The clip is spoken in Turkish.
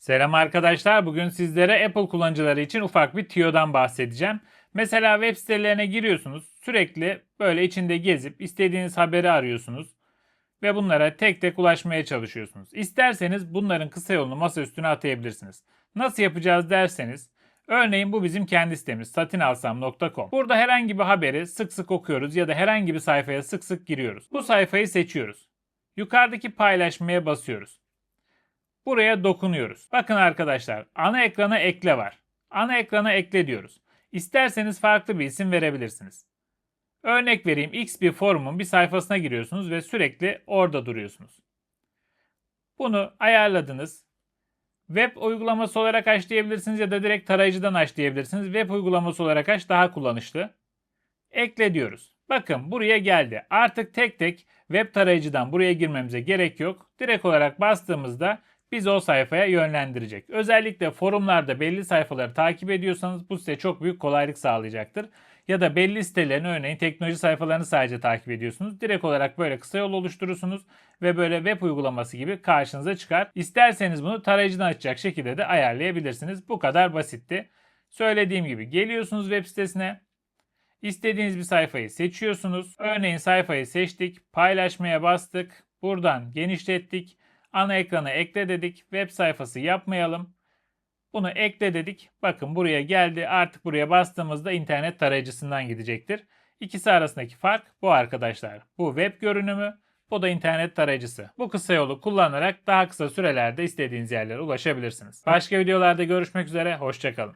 Selam arkadaşlar. Bugün sizlere Apple kullanıcıları için ufak bir tiyodan bahsedeceğim. Mesela web sitelerine giriyorsunuz. Sürekli böyle içinde gezip istediğiniz haberi arıyorsunuz ve bunlara tek tek ulaşmaya çalışıyorsunuz. İsterseniz bunların kısa yolunu masa üstüne atayabilirsiniz. Nasıl yapacağız derseniz Örneğin bu bizim kendi sitemiz satinalsam.com. Burada herhangi bir haberi sık sık okuyoruz ya da herhangi bir sayfaya sık sık giriyoruz. Bu sayfayı seçiyoruz. Yukarıdaki paylaşmaya basıyoruz. Buraya dokunuyoruz. Bakın arkadaşlar ana ekrana ekle var. Ana ekrana ekle diyoruz. İsterseniz farklı bir isim verebilirsiniz. Örnek vereyim X bir forumun bir sayfasına giriyorsunuz ve sürekli orada duruyorsunuz. Bunu ayarladınız. Web uygulaması olarak aç diyebilirsiniz ya da direkt tarayıcıdan aç diyebilirsiniz. Web uygulaması olarak aç daha kullanışlı. Ekle diyoruz. Bakın buraya geldi. Artık tek tek web tarayıcıdan buraya girmemize gerek yok. Direkt olarak bastığımızda bizi o sayfaya yönlendirecek. Özellikle forumlarda belli sayfaları takip ediyorsanız bu size çok büyük kolaylık sağlayacaktır. Ya da belli sitelerin örneğin teknoloji sayfalarını sadece takip ediyorsunuz. Direkt olarak böyle kısa yol oluşturursunuz ve böyle web uygulaması gibi karşınıza çıkar. İsterseniz bunu tarayıcıdan açacak şekilde de ayarlayabilirsiniz. Bu kadar basitti. Söylediğim gibi geliyorsunuz web sitesine. İstediğiniz bir sayfayı seçiyorsunuz. Örneğin sayfayı seçtik, paylaşmaya bastık. Buradan genişlettik. Ana ekrana ekle dedik. Web sayfası yapmayalım. Bunu ekle dedik. Bakın buraya geldi. Artık buraya bastığımızda internet tarayıcısından gidecektir. İkisi arasındaki fark bu arkadaşlar. Bu web görünümü, bu da internet tarayıcısı. Bu kısa yolu kullanarak daha kısa sürelerde istediğiniz yerlere ulaşabilirsiniz. Başka videolarda görüşmek üzere. Hoşçakalın.